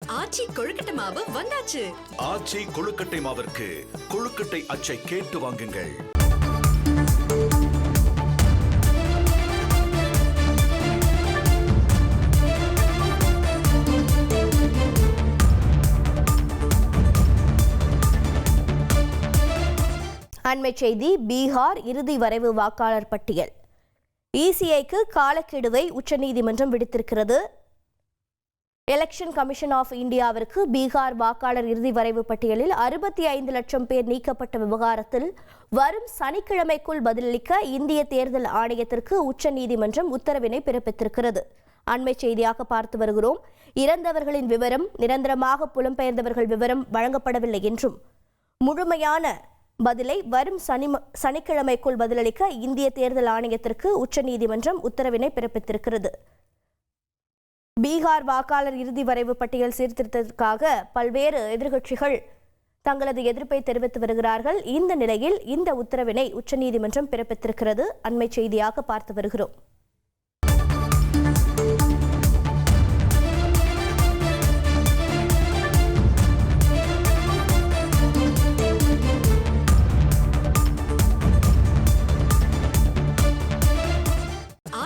ஆச்சி கொழுக்கட்டை மாவு வந்தாச்சு. ஆச்சி கொழுக்கட்டை மாவிற்கு கொழுக்கட்டை அச்சை கேட்டு வாங்குங்கள். அண்மை செய்தி பீகார் இறுதி வரைவு வாக்காளர் பட்டியல். இசிஐக்கு காலக்கெடுவை உச்சநீதிமன்றம் விடுத்திருக்கிறது. எலெக்ஷன் கமிஷன் ஆஃப் இந்தியாவிற்கு பீகார் வாக்காளர் இறுதி வரைவு பட்டியலில் அறுபத்தி ஐந்து லட்சம் பேர் நீக்கப்பட்ட விவகாரத்தில் வரும் சனிக்கிழமைக்குள் பதிலளிக்க இந்திய தேர்தல் ஆணையத்திற்கு உச்சநீதிமன்றம் உத்தரவினை பிறப்பித்திருக்கிறது. அண்மை செய்தியாக பார்த்து வருகிறோம். இறந்தவர்களின் விவரம் நிரந்தரமாக புலம்பெயர்ந்தவர்கள் விவரம் வழங்கப்படவில்லை என்றும் முழுமையான பதிலை வரும் சனி சனிக்கிழமைக்குள் பதிலளிக்க இந்திய தேர்தல் ஆணையத்திற்கு உச்சநீதிமன்றம் உத்தரவினை பிறப்பித்திருக்கிறது. பீகார் வாக்காளர் இறுதி வரைவு பட்டியல் சீர்திருத்தத்திற்காக பல்வேறு எதிர்க்கட்சிகள் தங்களது எதிர்ப்பை தெரிவித்து வருகிறார்கள். இந்த நிலையில் இந்த உத்தரவினை உச்சநீதிமன்றம் பிறப்பித்திருக்கிறது. அண்மை செய்தியாக பார்த்து வருகிறோம்.